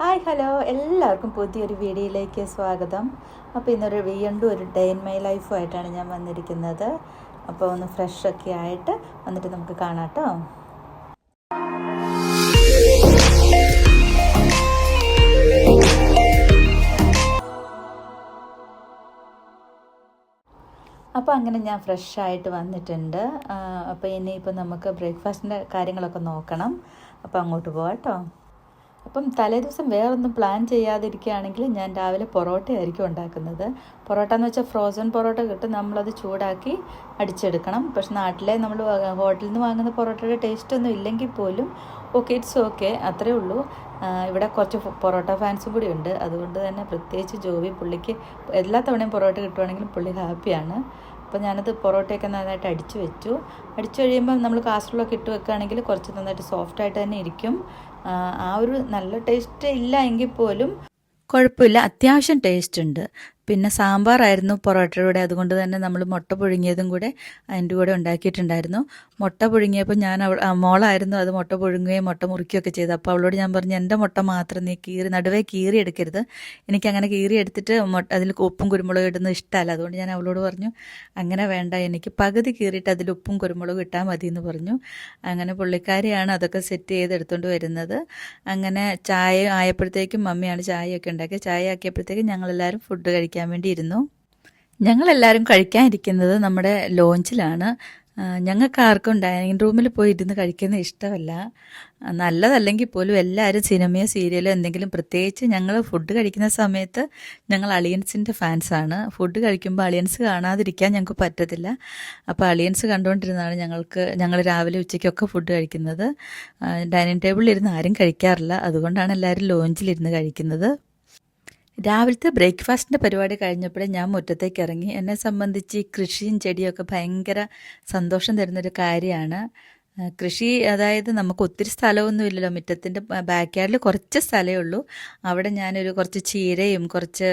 Hi hello എല്ലാവർക്കും പുതിയൊരു വീഡിയോയിലേക്ക് സ്വാഗതം. അപ്പോൾ ഇന്നൊരു വീണ്ടും ഒരു ഡേ ഇൻ മൈ ലൈഫുമായിട്ടാണ് ഞാൻ വന്നിരിക്കുന്നത്. അപ്പോൾ ഒന്ന് ഫ്രഷ് ഒക്കെ ആയിട്ട് വന്നിട്ട് നമുക്ക് കാണാം കേട്ടോ അപ്പോൾ അങ്ങനെ ഞാൻ ഫ്രഷ് ആയിട്ട് വന്നിട്ടുണ്ട്. അപ്പോൾ ഇനിയിപ്പോൾ നമുക്ക് ബ്രേക്ക്ഫാസ്റ്റിന്റെ കാര്യങ്ങളൊക്കെ നോക്കണം. അപ്പോൾ അങ്ങോട്ട് പോവാം കേട്ടോ അപ്പം തലേദിവസം വേറൊന്നും പ്ലാൻ ചെയ്യാതിരിക്കുകയാണെങ്കിൽ ഞാൻ രാവിലെ പൊറോട്ട ആയിരിക്കും ഉണ്ടാക്കുന്നത്. പൊറോട്ട എന്ന് വെച്ചാൽ ഫ്രോസൺ പൊറോട്ട കിട്ടും. നമ്മളത് ചൂടാക്കി അടിച്ചെടുക്കണം. പക്ഷെ നാട്ടിലെ നമ്മൾ ഹോട്ടലിൽ നിന്ന് വാങ്ങുന്ന പൊറോട്ടയുടെ ടേസ്റ്റ് ഒന്നും ഇല്ലെങ്കിൽ പോലും ഓക്കെ ഇറ്റ്സ് ഓക്കെ അത്രേ ഉള്ളൂ. ഇവിടെ കുറച്ച് പൊറോട്ട ഫാൻസും കൂടി ഉണ്ട്. അതുകൊണ്ട് തന്നെ പ്രത്യേകിച്ച് ജോബി പുള്ളിക്ക് എല്ലാ തവണയും പൊറോട്ട കിട്ടുവാണെങ്കിലും പുള്ളി ഹാപ്പിയാണ് അപ്പോൾ ഞാനത് പൊറോട്ടയൊക്കെ നന്നായിട്ട് അടിച്ചു വെച്ചു. അടിച്ചു കഴിയുമ്പോൾ നമ്മൾ കാസറോളൊക്കെ ഇട്ട് വെക്കുകയാണെങ്കിൽ കുറച്ച് നന്നായിട്ട് സോഫ്റ്റായിട്ട് തന്നെ ഇരിക്കും. ആ, ഒരു നല്ല ടേസ്റ്റ് ഇല്ല എങ്കിൽ പോലും കുഴപ്പമില്ല. അത്യാവശ്യം ടേസ്റ്റ് ഉണ്ട്. പിന്നെ സാമ്പാറായിരുന്നു പൊറോട്ടയുടെ കൂടെ. അതുകൊണ്ട് തന്നെ നമ്മൾ മുട്ട പുഴുങ്ങിയതും കൂടെ അതിന്റെ കൂടെ ഉണ്ടാക്കിയിട്ടുണ്ടായിരുന്നു. മുട്ട പുഴുങ്ങിയപ്പോൾ ഞാൻ അവൾ മോളായിരുന്നു അത് മുട്ട പുഴുങ്ങുകയും മുട്ട മുറിക്കുകയൊക്കെ ചെയ്തു അപ്പോൾ അവളോട് ഞാൻ പറഞ്ഞു എന്റെ മുട്ട മാത്രം നീ കീറി നടുവേ കീറി എടുക്കരുത്. എനിക്ക് അങ്ങനെ കീറി എടുത്തിട്ട് മുട്ട അതിൽ ഉപ്പും കുരുമുളകും ഇടുന്നത് ഇഷ്ടമല്ല. അതുകൊണ്ട് ഞാൻ അവളോട് പറഞ്ഞു അങ്ങനെ വേണ്ട എനിക്ക് പകുതി കീറിയിട്ട് അതിൽ ഉപ്പും കുരുമുളകും ഇട്ടാൽ മതി എന്ന് പറഞ്ഞു. അങ്ങനെ പുള്ളിക്കാരിയാണ് അതൊക്കെ സെറ്റ് ചെയ്ത് എടുത്തുകൊണ്ട് വരുന്നത്. അങ്ങനെ ചായ ആയപ്പോഴത്തേക്കും മമ്മിയാണ് ചായയൊക്കെ ഉണ്ടാക്കിയത്. ചായ ആക്കിയപ്പോഴത്തേക്കും ഞങ്ങളെല്ലാവരും ഫുഡ് കഴിക്കാൻ വേണ്ടി ഇരുന്നു ഞങ്ങളെല്ലാവരും കഴിക്കാനിരിക്കുന്നത് നമ്മുടെ ലോഞ്ചിലാണ്. ഞങ്ങൾക്ക് ആർക്കും ഡൈനിങ് റൂമിൽ പോയി ഇരുന്ന് കഴിക്കുന്നത് ഇഷ്ടമല്ല. നല്ലതല്ലെങ്കിൽ പോലും എല്ലാവരും സിനിമയോ സീരിയലോ എന്തെങ്കിലും പ്രത്യേകിച്ച് ഞങ്ങൾ ഫുഡ് കഴിക്കുന്ന സമയത്ത് ഞങ്ങൾ അളിയൻസിന്റെ ഫാൻസാണ് ഫുഡ് കഴിക്കുമ്പോൾ അളിയൻസ് കാണാതിരിക്കാൻ ഞങ്ങൾക്ക് പറ്റത്തില്ല. അപ്പോൾ അളിയൻസ് കണ്ടുകൊണ്ടിരുന്നാണ് ഞങ്ങൾക്ക് ഞങ്ങൾ രാവിലെ ഉച്ചയ്ക്കൊക്കെ ഫുഡ് കഴിക്കുന്നത്. ഡൈനിങ് ടേബിളിൽ ഇരുന്ന് ആരും കഴിക്കാറില്ല. അതുകൊണ്ടാണ് എല്ലാവരും ലോഞ്ചിലിരുന്ന് കഴിക്കുന്നത്. രാവിലത്തെ ബ്രേക്ക്ഫാസ്റ്റിന്റെ പരിപാടി കഴിഞ്ഞപ്പോഴേ ഞാൻ മുറ്റത്തേക്ക് ഇറങ്ങി. എന്നെ സംബന്ധിച്ച് കൃഷിയും ചെടിയൊക്കെ ഭയങ്കര സന്തോഷം തരുന്നൊരു കാര്യമാണ്. കൃഷി അതായത് നമുക്ക് ഒത്തിരി സ്ഥലമൊന്നും ഇല്ലല്ലോ. മുറ്റത്തിന്റെ ബാക്ക് യാർഡിൽ കുറച്ച് സ്ഥലമേ ഉള്ളൂ. അവിടെ ഞാനൊരു കുറച്ച് ചീരയും കുറച്ച്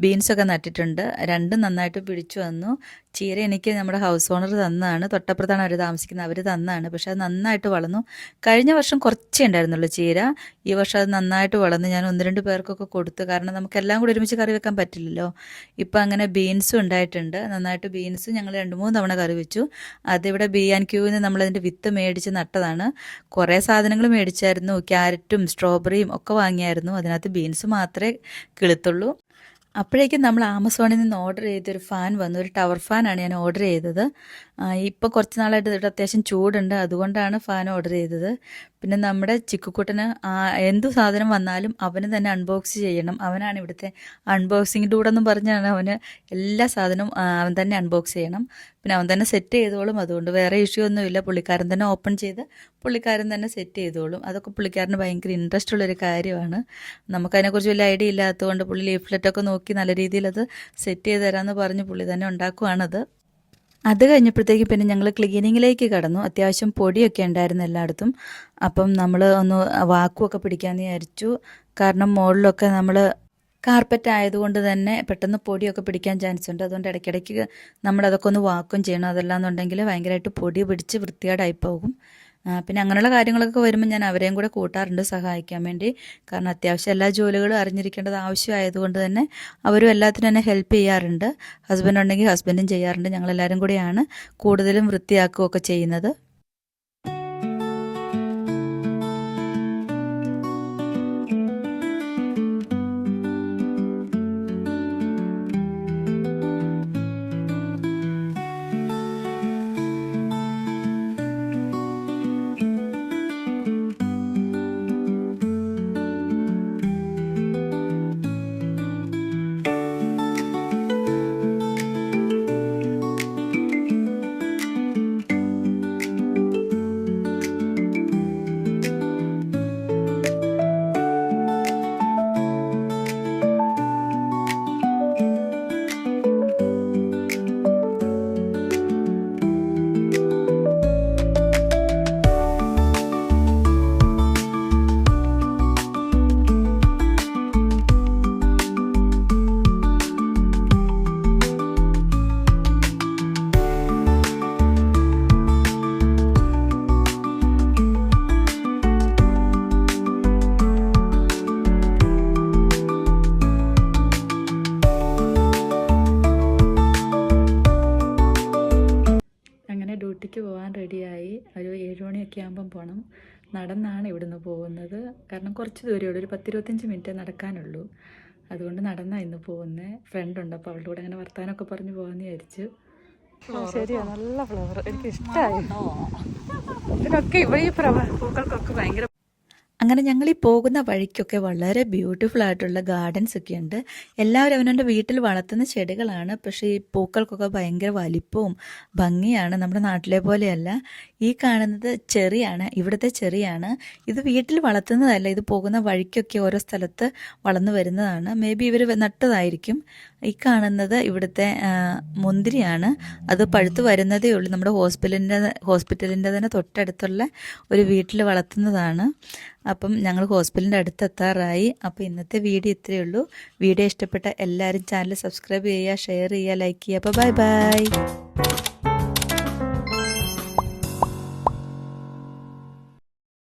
ബീൻസൊക്കെ നട്ടിട്ടുണ്ട്. രണ്ടും നന്നായിട്ട് പിടിച്ചു വന്നു. ചീര എനിക്ക് നമ്മുടെ ഹൗസ് ഓണർ തന്നതാണ് തൊട്ടപ്പുറത്താണ് അവർ താമസിക്കുന്നത്. അവർ തന്നതാണ് പക്ഷെ അത് നന്നായിട്ട് വളർന്നു. കഴിഞ്ഞ വർഷം കുറച്ചേ ഉണ്ടായിരുന്നുള്ളൂ ചീര. ഈ വർഷം അത് നന്നായിട്ട് വളർന്നു. ഞാൻ ഒന്ന് രണ്ട് പേർക്കൊക്കെ കൊടുത്തു. കാരണം നമുക്ക് എല്ലാം കൂടി ഒരുമിച്ച് കറി വെക്കാൻ പറ്റില്ലല്ലോ. ഇപ്പം അങ്ങനെ ബീൻസും ഉണ്ടായിട്ടുണ്ട്. നന്നായിട്ട് ബീൻസ് ഞങ്ങൾ രണ്ട് മൂന്ന് തവണ കറി വെച്ചു. അതിവിടെ ബി ആൻഡ് ക്യൂവിൽ നിന്ന് നമ്മളതിന്റെ വിത്ത് മേടിച്ച് നട്ടതാണ്. കുറേ സാധനങ്ങൾ മേടിച്ചായിരുന്നു. ക്യാരറ്റും സ്ട്രോബെറിയും ഒക്കെ വാങ്ങിയായിരുന്നു. അതിനകത്ത് ബീൻസ് മാത്രമേ കിളുത്തുള്ളൂ. അപ്പോഴേക്കും നമ്മൾ ആമസോണിൽ നിന്ന് ഓർഡർ ചെയ്തൊരു ഫാൻ വന്നു. ഒരു ടവർ ഫാനാണ് ഞാൻ ഓർഡർ ചെയ്തത്. ഇപ്പോൾ കുറച്ച് നാളായിട്ട് ഇവിടെ അത്യാവശ്യം ചൂടുണ്ട്. അതുകൊണ്ടാണ് ഫാൻ ഓർഡർ ചെയ്തത്. പിന്നെ നമ്മുടെ ചിക്കുക്കുട്ടന് എന്തു സാധനം വന്നാലും അവന് തന്നെ അൺബോക്സ് ചെയ്യണം. അവനാണ് ഇവിടുത്തെ അൺബോക്സിംഗ് എന്ന് പറഞ്ഞാണ് അവന് എല്ലാ സാധനവും അവൻ തന്നെ അൺബോക്സ് ചെയ്യണം. പിന്നെ അവൻ തന്നെ സെറ്റ് ചെയ്തോളും. അതുകൊണ്ട് വേറെ ഇഷ്യൂ ഒന്നുമില്ല പുള്ളിക്കാരൻ തന്നെ ഓപ്പൺ ചെയ്ത് പുള്ളിക്കാരൻ തന്നെ സെറ്റ് ചെയ്തോളും. അതൊക്കെ പുള്ളിക്കാരന് ഭയങ്കര ഇൻട്രസ്റ്റ് ഉള്ളൊരു കാര്യമാണ്. നമുക്കതിനെക്കുറിച്ച് വലിയ ഐഡിയ ഇല്ലാത്തതുകൊണ്ട് പുള്ളി ലീഫ്ലെറ്റൊക്കെ നോക്കി നല്ല രീതിയിൽ അത് സെറ്റ് ചെയ്ത് തരാമെന്ന് പറഞ്ഞ് പുള്ളി തന്നെ ഉണ്ടാക്കുവാണത്. അത് കഴിഞ്ഞപ്പോഴത്തേക്ക് പിന്നെ ഞങ്ങൾ ക്ലീനിങ്ങിലേക്ക് കടന്നു. അത്യാവശ്യം പൊടിയൊക്കെ ഉണ്ടായിരുന്നു എല്ലായിടത്തും. അപ്പം നമ്മൾ ഒന്ന് വാക്കുമൊക്കെ പിടിക്കാമെന്ന് വിചാരിച്ചു. കാരണം മുകളിലൊക്കെ നമ്മൾ കാർപ്പറ്റ് ആയതുകൊണ്ട് തന്നെ പെട്ടെന്ന് പൊടിയൊക്കെ പിടിക്കാൻ ചാൻസ് ഉണ്ട്. അതുകൊണ്ട് ഇടയ്ക്കിടയ്ക്ക് നമ്മളതൊക്കെ ഒന്ന് വാക്കും ചെയ്യണം. അതല്ലാന്നുണ്ടെങ്കിൽ ഭയങ്കരമായിട്ട് പൊടി പിടിച്ച് വൃത്തികേടായി പോകും. പിന്നെ അങ്ങനെയുള്ള കാര്യങ്ങളൊക്കെ വരുമ്പോൾ ഞാൻ അവരെയും കൂടെ കൂട്ടാറുണ്ട് സഹായിക്കാൻ വേണ്ടി. കാരണം അത്യാവശ്യം എല്ലാ ജോലികളും അറിഞ്ഞിരിക്കേണ്ടത് ആവശ്യമായതുകൊണ്ട് തന്നെ അവരും എല്ലാത്തിനും എന്നെ ഹെൽപ്പ് ചെയ്യാറുണ്ട്. ഹസ്ബൻഡ് ഉണ്ടെങ്കിൽ ഹസ്ബൻഡും ചെയ്യാറുണ്ട്. ഞങ്ങളെല്ലാവരും കൂടിയാണ് കൂടുതലും വൃത്തിയാക്കുകയൊക്കെ ചെയ്യുന്നത്. പോകണം നടന്നാണ് ഇവിടുന്ന് പോകുന്നത്. കാരണം കുറച്ച് ദൂരമേ ഉള്ളൂ. ഒരു പത്തിരുപത്തഞ്ച് മിനിറ്റ് നടക്കാനുള്ളൂ. അതുകൊണ്ട് നടന്നാണ് ഇന്ന് പോകുന്നത് ഫ്രണ്ട് ഉണ്ട്. അപ്പോൾ അവളുടെ കൂടെ അങ്ങനെ വർത്താനമൊക്കെ പറഞ്ഞ് പോകാമെന്ന് വിചാരിച്ചു. ശരിയാ. നല്ല ഫ്ലവർ എനിക്ക് ഇഷ്ടമായി ഇതിനൊക്കെ ഇവിടെ ഈ പ്രവ പൂക്കൾക്കൊക്കെ ഭയങ്കര അങ്ങനെ ഞങ്ങൾ ഈ പോകുന്ന വഴിക്കൊക്കെ വളരെ ബ്യൂട്ടിഫുൾ ആയിട്ടുള്ള ഗാർഡൻസ് ഒക്കെ ഉണ്ട് എല്ലാവരും അവനവന്റെ വീട്ടിൽ വളർത്തുന്ന ചെടികളാണ്. പക്ഷേ ഈ പൂക്കൾക്കൊക്കെ ഭയങ്കര വലിപ്പവും ഭംഗിയാണ് നമ്മുടെ നാട്ടിലെ പോലെയല്ല. ഈ കാണുന്നത് ചെറിയാണ് ഇവിടുത്തെ ചെറിയാണ്. ഇത് വീട്ടിൽ വളർത്തുന്നതല്ല ഇത് പോകുന്ന വഴിക്കൊക്കെ ഓരോ സ്ഥലത്ത് വളർന്നു വരുന്നതാണ്. മേ ബി ഇവർ നട്ടതായിരിക്കും. ഈ കാണുന്നത് ഇവിടുത്തെ മുന്തിരിയാണ്. അത് പഴുത്ത് വരുന്നതേ ഉള്ളൂ. നമ്മുടെ ഹോസ്പിറ്റലിന്റെ ഹോസ്പിറ്റലിന്റെ തന്നെ തൊട്ടടുത്തുള്ള ഒരു വീട്ടിൽ വളർത്തുന്നതാണ്. അപ്പം ഞങ്ങൾ ഹോസ്പിറ്റലിന്റെ അടുത്ത് എത്താറായി അപ്പോൾ ഇന്നത്തെ വീഡിയോ ഇത്രയേ ഉള്ളൂ. വീഡിയോ ഇഷ്ടപ്പെട്ട എല്ലാവരും ചാനൽ സബ്സ്ക്രൈബ് ചെയ്യുക ഷെയർ ചെയ്യുക ലൈക്ക് ചെയ്യുക. അപ്പോൾ ബൈ ബൈ.